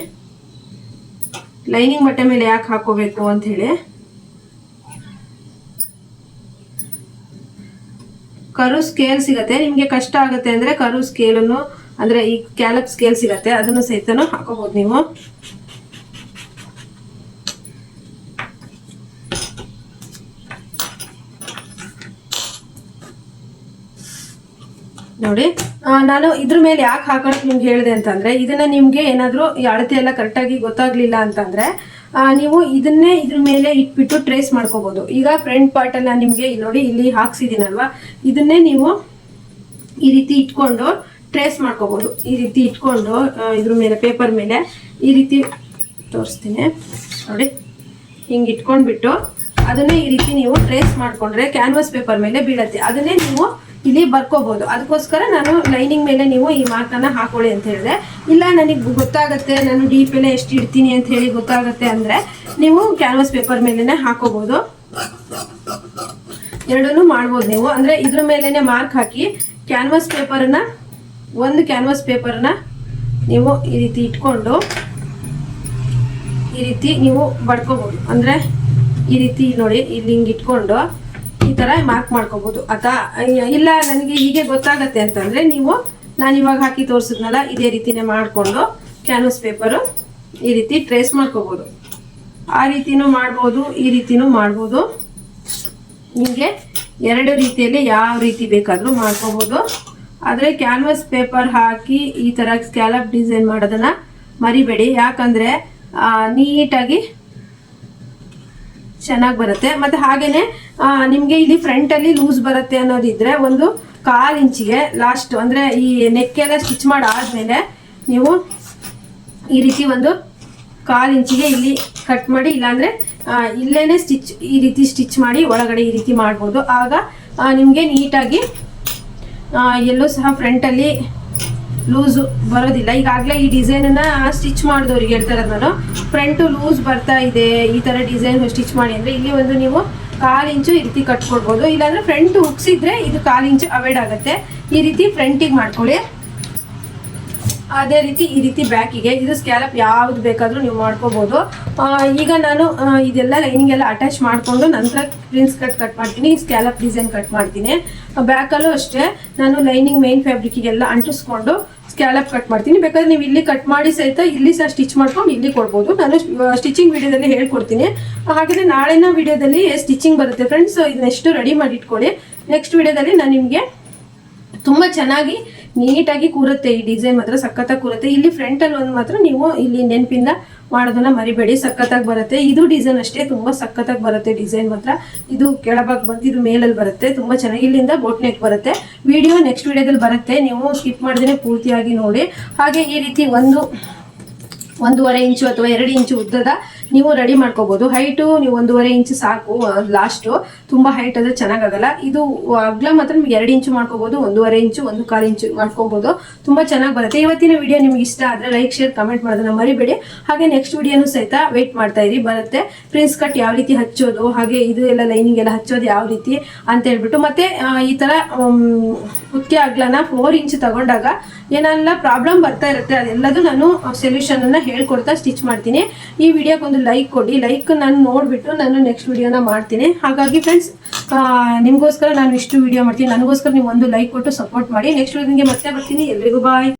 ಲೈನಿಂಗ್ ಬಟ್ಟೆ ಮೇಲೆ ಯಾಕೆ ಹಾಕೋಬೇಕು ಅಂತ ಕರು ಸ್ಕೇಲ್ ಸಿಗತ್ತೆ. ನಿಮಗೆ ಕಷ್ಟ ಆಗುತ್ತೆ ಅಂದ್ರೆ ಕರು ಸ್ಕೇಲನ್ನು ಅಂದ್ರೆ ಈ ಕ್ಯಾಲಪ್ ಸ್ಕೇಲ್ ಸಿಗತ್ತೆ. ಅದನ್ನು ಸಹಿತನೂ ಹಾಕೋಬಹುದು ನೀವು. ನೋಡಿ ನಾನು ಇದ್ರ ಮೇಲೆ ಯಾಕೆ ಹಾಕೋಕ್ ನಿಮ್ಗೆ ಹೇಳಿದೆ ಅಂತಂದ್ರೆ, ಇದನ್ನ ನಿಮ್ಗೆ ಏನಾದ್ರೂ ಈ ಅಳತೆ ಎಲ್ಲ ಕರೆಕ್ಟಾಗಿ ಗೊತ್ತಾಗ್ಲಿಲ್ಲ ಅಂತಂದ್ರೆ ನೀವು ಇದನ್ನೇ ಇದ್ರ ಮೇಲೆ ಇಟ್ಬಿಟ್ಟು ಟ್ರೇಸ್ ಮಾಡ್ಕೋಬಹುದು ಈಗ ಫ್ರಂಟ್ ಪಾರ್ಟ್ ಅನ್ನ ನಿಮ್ಗೆ ನೋಡಿ, ಇಲ್ಲಿ ಹಾಕ್ಸಿದೀನಲ್ವಾ ಇದನ್ನೇ ನೀವು ಈ ರೀತಿ ಇಟ್ಕೊಂಡು ಟ್ರೇಸ್ ಮಾಡ್ಕೋಬಹುದು ಈ ರೀತಿ ಇಟ್ಕೊಂಡು ಇದ್ರ ಮೇಲೆ ಪೇಪರ್ ಮೇಲೆ ಈ ರೀತಿ ತೋರಿಸ್ತೀನಿ. ನೋಡಿ, ಹಿಂಗೆ ಇಟ್ಕೊಂಡ್ಬಿಟ್ಟು ಅದನ್ನೇ ಈ ರೀತಿ ನೀವು ಟ್ರೇಸ್ ಮಾಡ್ಕೊಂಡ್ರೆ ಕ್ಯಾನ್ವಾಸ್ ಪೇಪರ್ ಮೇಲೆ ಬೀಳತ್ತೆ. ಅದನ್ನೇ ನೀವು ಇಲ್ಲಿ ಬರ್ಕೋಬಹುದು ಅದಕ್ಕೋಸ್ಕರ ನಾನು ಲೈನಿಂಗ್ ಮೇಲೆ ನೀವು ಈ ಮಾರ್ಕನ್ನ ಹಾಕೊಳ್ಳಿ ಅಂತ ಹೇಳಿದೆ. ಇಲ್ಲ, ನನಗೆ ಗೊತ್ತಾಗತ್ತೆ, ನಾನು ಡೀಪ್ ಎಲ್ಲ ಎಷ್ಟು ಇಡ್ತೀನಿ ಅಂತ ಹೇಳಿ ಗೊತ್ತಾಗತ್ತೆ ಅಂದ್ರೆ ನೀವು ಕ್ಯಾನ್ವಾಸ್ ಪೇಪರ್ ಮೇಲೆನೆ ಹಾಕೋಬಹುದು ಎರಡನ್ನೂ ಮಾಡ್ಬೋದು ನೀವು. ಅಂದ್ರೆ ಇದ್ರ ಮೇಲೆನೆ ಮಾರ್ಕ್ ಹಾಕಿ ಕ್ಯಾನ್ವಾಸ್ ಪೇಪರ್ನ ಒಂದು ಕ್ಯಾನ್ವಾಸ್ ಪೇಪರ್ನ ನೀವು ಈ ರೀತಿ ಇಟ್ಕೊಂಡು ಈ ರೀತಿ ನೀವು ಬಡ್ಕೋಬಹುದು ಅಂದ್ರೆ ಈ ರೀತಿ ನೋಡಿ, ಇಲ್ಲಿ ಹಿಂಗೆ ಇಟ್ಕೊಂಡು ಈ ತರ ಮಾರ್ಕ್ ಮಾಡ್ಕೋಬಹುದು ಅಥವಾ ಇಲ್ಲ, ನನಗೆ ಹೀಗೆ ಗೊತ್ತಾಗತ್ತೆ ಅಂತಂದ್ರೆ ನೀವು ನಾನು ಇವಾಗ ಹಾಕಿ ತೋರಿಸಿದ್ನಲ್ಲ, ಇದೇ ರೀತಿನೇ ಮಾಡಿಕೊಂಡು ಕ್ಯಾನ್ವಸ್ ಪೇಪರು ಈ ರೀತಿ ಟ್ರೇಸ್ ಮಾಡ್ಕೋಬಹುದು ಆ ರೀತಿನೂ ಮಾಡ್ಬೋದು, ಈ ರೀತಿನೂ ಮಾಡ್ಬೋದು. ನಿಮಗೆ ಎರಡು ರೀತಿಯಲ್ಲಿ ಯಾವ ರೀತಿ ಬೇಕಾದರೂ ಮಾಡ್ಕೋಬಹುದು ಆದರೆ ಕ್ಯಾನ್ವಸ್ ಪೇಪರ್ ಹಾಕಿ ಈ ಥರ ಸ್ಕ್ಯಾಲಪ್ ಡಿಸೈನ್ ಮಾಡೋದನ್ನು ಮರಿಬೇಡಿ. ಯಾಕಂದರೆ ನೀಟಾಗಿ ಚೆನ್ನಾಗಿ ಬರುತ್ತೆ. ಮತ್ತೆ ಹಾಗೇನೆ ನಿಮಗೆ ಇಲ್ಲಿ ಫ್ರಂಟಲ್ಲಿ ಲೂಸ್ ಬರುತ್ತೆ ಅನ್ನೋದಿದ್ರೆ ಒಂದು ಕಾಲು ಇಂಚಿಗೆ ಲಾಸ್ಟ್ ಅಂದರೆ ಈ ನೆಕ್ಕೆಲ್ಲ ಸ್ಟಿಚ್ ಮಾಡಾದ್ಮೇಲೆ ನೀವು ಈ ರೀತಿ ಒಂದು ಕಾಲು ಇಂಚಿಗೆ ಇಲ್ಲಿ ಕಟ್ ಮಾಡಿ, ಇಲ್ಲಾಂದ್ರೆ ಇಲ್ಲೇ ಇಲ್ಲೇನೆ ಸ್ಟಿಚ್ ಈ ರೀತಿ ಸ್ಟಿಚ್ ಮಾಡಿ ಒಳಗಡೆ ಈ ರೀತಿ ಮಾಡ್ಬೋದು. ಆಗ ನಿಮಗೆ ನೀಟಾಗಿ ಎಲ್ಲೂ ಸಹ ಫ್ರಂಟಲ್ಲಿ ಲೂಸು ಬರೋದಿಲ್ಲ. ಈಗಾಗಲೇ ಈ ಡಿಸೈನನ್ನು ಸ್ಟಿಚ್ ಮಾಡಿದವ್ರಿಗೆ ಹೇಳ್ತಾರೆ ನಾನು. ಫ್ರಂಟು ಲೂಸ್ ಬರ್ತಾ ಇದೆ. ಈ ಥರ ಡಿಸೈನ್ ಸ್ಟಿಚ್ ಮಾಡಿ ಅಂದರೆ ಇಲ್ಲಿ ಒಂದು ನೀವು ಕಾಲು ಇಂಚು ಈ ರೀತಿ ಕಟ್ಕೊಡ್ಬೋದು ಇಲ್ಲಾಂದರೆ ಫ್ರಂಟ್ ಹುಗ್ಸಿದ್ರೆ ಇದು ಕಾಲು ಇಂಚು ಅವಾಯ್ಡ್ ಆಗುತ್ತೆ. ಈ ರೀತಿ ಫ್ರಂಟಿಗೆ ಮಾಡ್ಕೊಳ್ಳಿ. ಅದೇ ರೀತಿ ಈ ರೀತಿ ಬ್ಯಾಕಿಗೆ ಇದು ಸ್ಕ್ಯಾಲಪ್ ಯಾವ್ದು ಬೇಕಾದರೂ ನೀವು ಮಾಡ್ಕೋಬಹುದು ಈಗ ನಾನು ಇದೆಲ್ಲ ಲೈನಿಂಗ್ ಎಲ್ಲ ಅಟ್ಯಾಚ್ ಮಾಡಿಕೊಂಡು ನಂತರ ಪ್ರಿನ್ಸ್ ಕಟ್ ಕಟ್ ಮಾಡ್ತೀನಿ ಸ್ಕ್ಯಾಲಪ್ ಡಿಸೈನ್ ಕಟ್ ಮಾಡ್ತೀನಿ. ಬ್ಯಾಕಲ್ಲೂ ಅಷ್ಟೇ ನಾನು ಲೈನಿಂಗ್ ಮೇನ್ ಫ್ಯಾಬ್ರಿಕ್ಗೆಲ್ಲ ಅಂಟಿಸ್ಕೊಂಡು ಸ್ಕ್ಯಾಲಪ್ ಕಟ್ ಮಾಡ್ತೀನಿ. ಬೇಕಾದ್ರೆ ನೀವು ಇಲ್ಲಿ ಕಟ್ ಮಾಡಿ ಸಹಿತ ಇಲ್ಲಿ ಸಹ ಸ್ಟಿಚ್ ಮಾಡ್ಕೊಂಡು ಇಲ್ಲಿ ಕೊಡ್ಬೋದು. ನಾನು ಸ್ಟಿಚಿಂಗ್ ವಿಡಿಯೋದಲ್ಲಿ ಹೇಳ್ಕೊಡ್ತೀನಿ. ಹಾಗೆಯೇ ನಾಳಿನ ವಿಡಿಯೋದಲ್ಲಿ ಸ್ಟಿಚಿಂಗ್ ಬರುತ್ತೆ ಫ್ರೆಂಡ್ಸ್ ಇದನ್ನೆಷ್ಟು ರೆಡಿ ಮಾಡಿ ಇಟ್ಕೊಳ್ಳಿ ನೆಕ್ಸ್ಟ್ ವಿಡಿಯೋದಲ್ಲಿ ನಾನು ನಿಮಗೆ ತುಂಬಾ ಚೆನ್ನಾಗಿ ನೀಟಾಗಿ ಕೂರುತ್ತೆ ಈ ಡಿಸೈನ್ ಮಾತ್ರ, ಸಖತ್ತಾಗಿ ಕೂರುತ್ತೆ. ಇಲ್ಲಿ ಫ್ರಂಟ್ ಅಲ್ಲಿ ಒಂದು ಮಾತ್ರ ನೀವು ಇಲ್ಲಿ ನೆನಪಿಂದ ಮಾಡೋದನ್ನ ಮರಿಬೇಡಿ. ಸಖತ್ತಾಗಿ ಬರುತ್ತೆ. ಇದು ಡಿಸೈನ್ ಅಷ್ಟೇ, ತುಂಬಾ ಸಖತ್ತಾಗಿ ಬರುತ್ತೆ ಡಿಸೈನ್ ಮಾತ್ರ. ಇದು ಕೆಳಭಾಗ ಬಂದು ಇದು ಮೇಲಲ್ಲಿ ಬರುತ್ತೆ. ತುಂಬಾ ಚೆನ್ನಾಗಿ ಇಲ್ಲಿಂದ ಬೋಟ್ ನೆಕ್ ಬರುತ್ತೆ. ವಿಡಿಯೋ ನೆಕ್ಸ್ಟ್ ವಿಡಿಯೋದಲ್ಲಿ ಬರುತ್ತೆ. ನೀವು ಸ್ಕಿಪ್ ಮಾಡಿದ್ರೆ ಪೂರ್ತಿಯಾಗಿ ನೋಡಿ. ಹಾಗೆ ಈ ರೀತಿ ಒಂದು, ಒಂದೂವರೆ ಇಂಚು ಅಥವಾ ಎರಡು ಇಂಚು ಉದ್ದದ ನೀವು ರೆಡಿ ಮಾಡ್ಕೋಬಹುದು ಹೈಟು ನೀವು ಒಂದೂವರೆ ಇಂಚು ಸಾಕು ಲಾಸ್ಟು ತುಂಬಾ ಹೈಟ್ ಆದ್ರೆ ಚೆನ್ನಾಗಾಗಲ್ಲ ಇದು ಅಗ್ಲ ಮಾತ್ರ ನಿಮ್ಗೆ ಎರಡು ಇಂಚು ಮಾಡ್ಕೋಬಹುದು ಒಂದೂವರೆ ಇಂಚು, ಒಂದು ಕಾಲು ಇಂಚು ಮಾಡ್ಕೋಬಹುದು ತುಂಬಾ ಚೆನ್ನಾಗಿ ಬರುತ್ತೆ. ಇವತ್ತಿನ ವಿಡಿಯೋ ನಿಮ್ಗೆ ಇಷ್ಟ ಆದ್ರೆ ಲೈಕ್ ಶೇರ್ ಕಮೆಂಟ್ ಮಾಡೋದನ್ನ ಮರಿಬೇಡಿ. ಹಾಗೆ ನೆಕ್ಸ್ಟ್ ವಿಡಿಯೋನು ಸಹಿತ ವೇಟ್ ಮಾಡ್ತಾ ಇರಿ, ಬರುತ್ತೆ. ಪ್ರಿನ್ಸ್ ಕಟ್ ಯಾವ ರೀತಿ ಹಚ್ಚೋದು, ಹಾಗೆ ಇದು ಎಲ್ಲ ಲೈನಿಂಗ್ ಎಲ್ಲ ಹಚ್ಚೋದು ಯಾವ ರೀತಿ ಅಂತ ಹೇಳ್ಬಿಟ್ಟು. ಮತ್ತೆ ಈ ತರ ಹುಕ್ಕೆ ಅಗ್ಲನ ಫೋರ್ ಇಂಚ್ ತಗೊಂಡಾಗ ಏನೆಲ್ಲ ಪ್ರಾಬ್ಲಮ್ ಬರ್ತಾ ಇರುತ್ತೆ, ಅದೆಲ್ಲದೂ ನಾನು ಸೊಲ್ಯೂಷನ್ ಅನ್ನ ಹೇಳ್ಕೊಡ್ತಾ ಸ್ಟಿಚ್ ಮಾಡ್ತೀನಿ. ಈ ವಿಡಿಯೋಗೆ ಒಂದು ಲೈಕ್ ಕೊಡಿ. ಲೈಕ್ ನಾನು ನೋಡ್ಬಿಟ್ಟು ನಾನು ನೆಕ್ಸ್ಟ್ ವಿಡಿಯೋನ ಮಾಡ್ತೀನಿ. ಹಾಗಾಗಿ ಫ್ರೆಂಡ್ಸ್ ನಿಮಗೋಸ್ಕರ ನಾನು ಇಷ್ಟು ವಿಡಿಯೋ ಮಾಡ್ತೀನಿ. ನನಗೋಸ್ಕರ ನೀವು ಒಂದು ಲೈಕ್ ಕೊಟ್ಟು ಸಪೋರ್ಟ್ ಮಾಡಿ. ನೆಕ್ಸ್ಟ್ ವಿಡಿಯೋಗೆ ಮತ್ತೆ ಬರ್ತೀನಿ. ಎಲ್ರಿಗೂ ಬಾಯ್